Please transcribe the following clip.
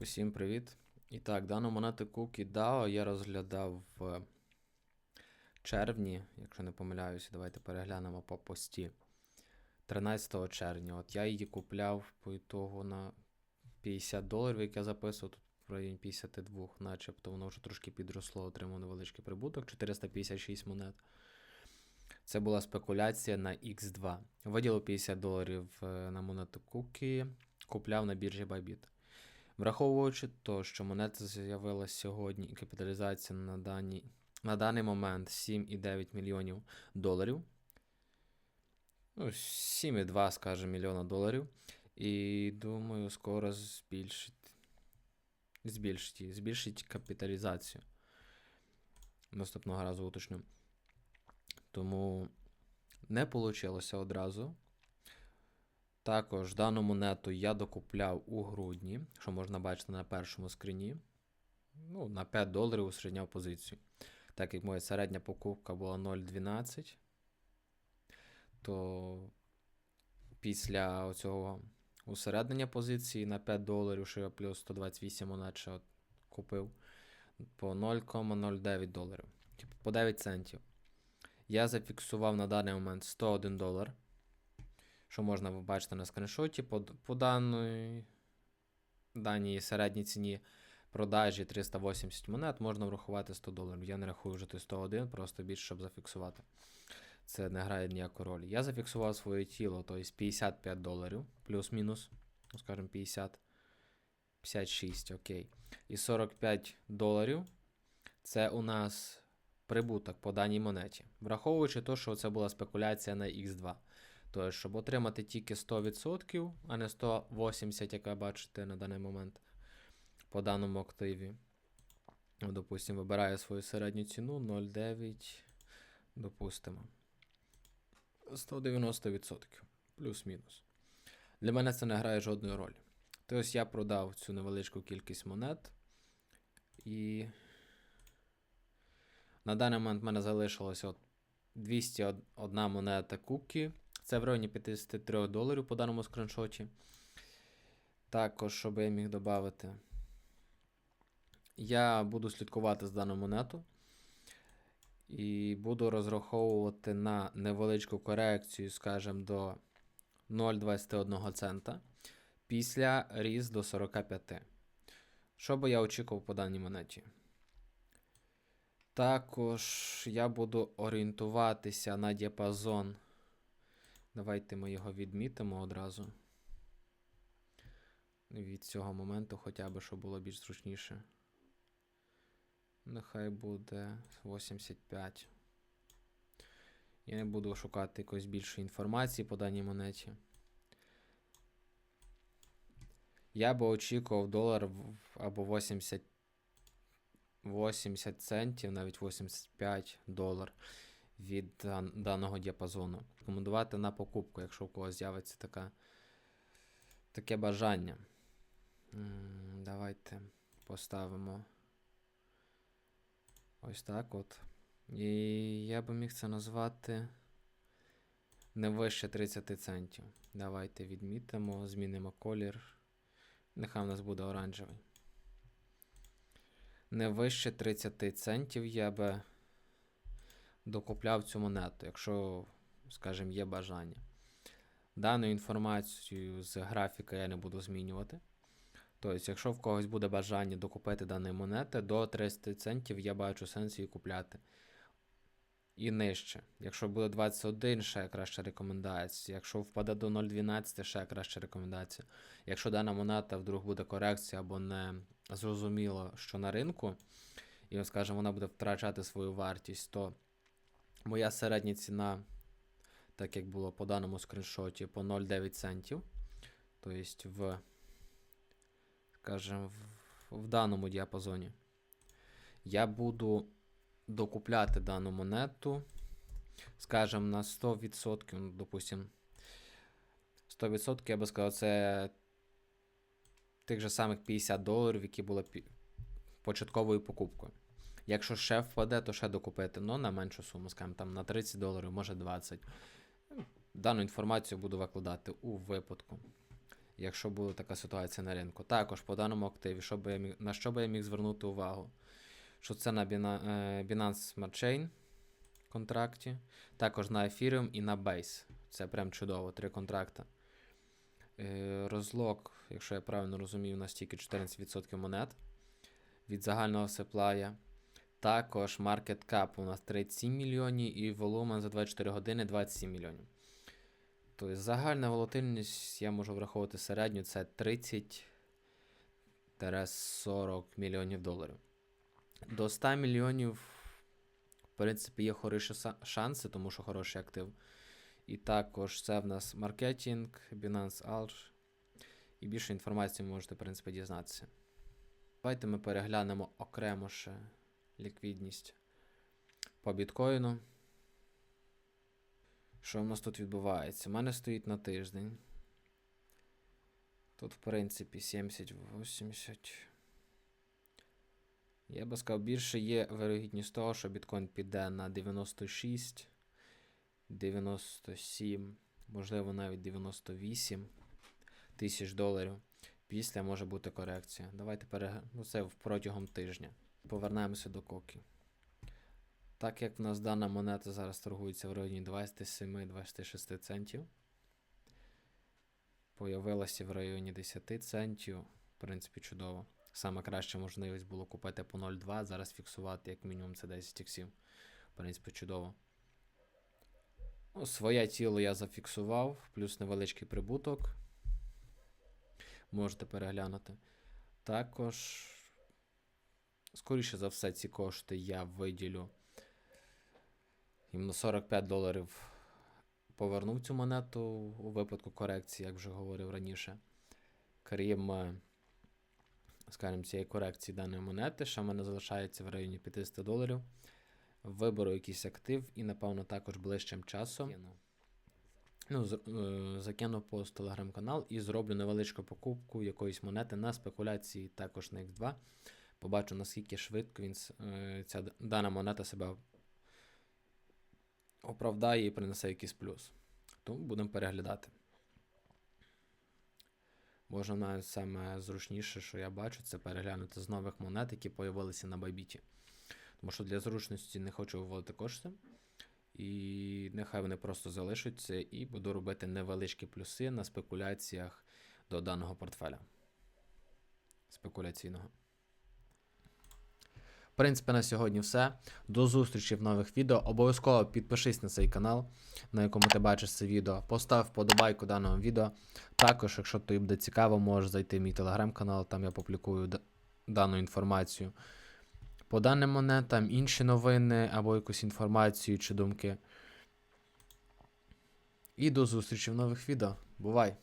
Усім привіт. І так, дану монету Cookie DAO я розглядав в червні, якщо не помиляюся, давайте переглянемо по пості. 13 червня. От я її купляв по ітогу на 50 доларів, як я записував, тут в районі 52, начебто воно вже трошки підросло, отримав невеличкий прибуток, 456 монет. Це була спекуляція на X2. Виділив 50 доларів е, на монету Cookie, купляв на біржі Bybit. Враховуючи то, що монета з'явилася сьогодні і капіталізація на, дані, на даний момент 7,9 мільйонів доларів. Ну, 7,2, скажімо, мільйона доларів. І думаю, скоро збільшить, збільшить, збільшить капіталізацію. Наступного разу уточню. Тому не вийшло одразу. Також дану монету я докупляв у грудні, що можна бачити на першому скріні. Ну, на 5 доларів усередняв позицію. Так як моя середня покупка була 0,12, то після цього усереднення позиції на 5 доларів, що я плюс 128 монет ще от купив, по 0,09 доларів. Типу по 9 центів. Я зафіксував на даний момент 101 долар що можна побачити на скріншоті, по, по даної, даній середній ціні продажі 380 монет, можна врахувати 100 доларів. Я не рахую вже той 101, просто більше, щоб зафіксувати. Це не грає ніяку роль. Я зафіксував своє тіло, тобто 55 доларів, плюс-мінус, ну, скажімо, 50. 56, окей. І 45 доларів це у нас прибуток по даній монеті. Враховуючи те, що це була спекуляція на X2. Тобто, щоб отримати тільки 100%, а не 180%, як ви бачите на даний момент по даному активі. Допустимо, вибираю свою середню ціну 0,9. Допустимо. 190%. Плюс-мінус. Для мене це не грає жодної ролі. Тобто я продав цю невеличку кількість монет. І на даний момент в мене залишилося от 201 монета кукі. Це в районі 53 доларів по даному скріншоті. Також, щоб я міг додати, я буду слідкувати з даною монету. І буду розраховувати на невеличку корекцію, скажімо, до 0,21 цента після різ до 45. Що би я очікував по даній монеті? Також я буду орієнтуватися на діапазон Давайте ми його відмітимо одразу. Від цього моменту хоча б, щоб було більш зручніше. Нехай буде 85. Я не буду шукати якоїсь більшої інформації по даній монеті. Я би очікував долар або 80 80 центів, навіть 85 долар від даного діапазону. Рекомендувати на покупку, якщо у когось з'явиться така, таке бажання. Давайте поставимо ось так от. І я би міг це назвати не вище 30 центів. Давайте відмітимо, змінимо колір. Нехай у нас буде оранжевий. Не вище 30 центів я би докупляв цю монету, якщо, скажімо, є бажання. Дану інформацію з графіка я не буду змінювати. Тобто, якщо в когось буде бажання докупити дані монети, до 30 центів я бачу сенс її купляти. І нижче. Якщо буде 21, ще краща рекомендація. Якщо впаде до 0,12, ще краща рекомендація. Якщо дана монета вдруг буде корекція або не зрозуміло, що на ринку, і, скажімо, вона буде втрачати свою вартість, то Моя середня ціна, так як було по даному скріншоті, по 0,9 центів. Тобто, в, скажімо, в, в даному діапазоні. Я буду докупляти дану монету, скажімо, на 100%, ну, допустимо, 100% я би сказав, це тих же самих 50 доларів, які були початковою покупкою. Якщо ще впаде, то ще докупити. Ну, на меншу суму, скажімо, там на 30 доларів, може 20. Дану інформацію буду викладати у випадку. якщо буде така ситуація на ринку. Також по даному активі, що би я міг, на що би я міг звернути увагу? Що це на е, Binance Smart Chain контракті, також на Ethereum і на Base. Це прям чудово, три контракти. Е, Розлог, якщо я правильно розумію, у нас тільки 14% монет від загального сеплая. Також market cap у нас 37 мільйонів і волумен за 24 години 27 мільйонів. Тобто загальна волатильність я можу враховувати середню це 30-40 мільйонів доларів. До 100 мільйонів, в принципі, є хороші шанси, тому що хороший актив. І також це в нас маркетинг, Binance Alch. І більше інформації можете, в принципі, дізнатися. Давайте ми переглянемо окремо ще ліквідність по біткоїну. Що в нас тут відбувається? У мене стоїть на тиждень. Тут, в принципі, 70-80. Я би сказав, більше є вирогідність того, що біткоін піде на 96, 97, можливо, навіть 98 тисяч доларів. Після може бути корекція. Давайте перег... ну, це протягом тижня. Повернемося до кокі. Так як в нас дана монета зараз торгується в районі 27-26 центів. Появилася в районі 10 центів. В принципі, чудово. Саме краща можливість було купити по 0,2, зараз фіксувати як мінімум це 10 іксів. В принципі, чудово. Ну, своє тіло я зафіксував, плюс невеличкий прибуток. Можете переглянути. Також, скоріше за все, ці кошти я виділю. Іменно 45 доларів повернув цю монету у випадку корекції, як вже говорив раніше. Крім, е, скажімо, цієї корекції даної монети, ще в мене залишається в районі 50 доларів. Виберу якийсь актив і, напевно, також ближчим часом. Ну, е, закину пост телеграм-канал і зроблю невеличку покупку якоїсь монети на спекуляції також на X2. Побачу, наскільки швидко він, е, ця дана монета себе оправдає і принесе якийсь плюс. Тому будемо переглядати. Може, навіть саме зручніше, що я бачу, це переглянути з нових монет, які появилися на Байбіті. Тому що для зручності не хочу виводити кошти. І нехай вони просто залишаться, і буду робити невеличкі плюси на спекуляціях до даного портфеля. Спекуляційного. В принципі, на сьогодні все. До зустрічі в нових відео. Обов'язково підпишись на цей канал, на якому ти бачиш це відео. Постав вподобайку даному відео. Також, якщо тобі буде цікаво, можеш зайти в мій телеграм-канал, там я публікую дану інформацію. По даним монетам, інші новини або якусь інформацію чи думки. І до зустрічі в нових відео. Бувай!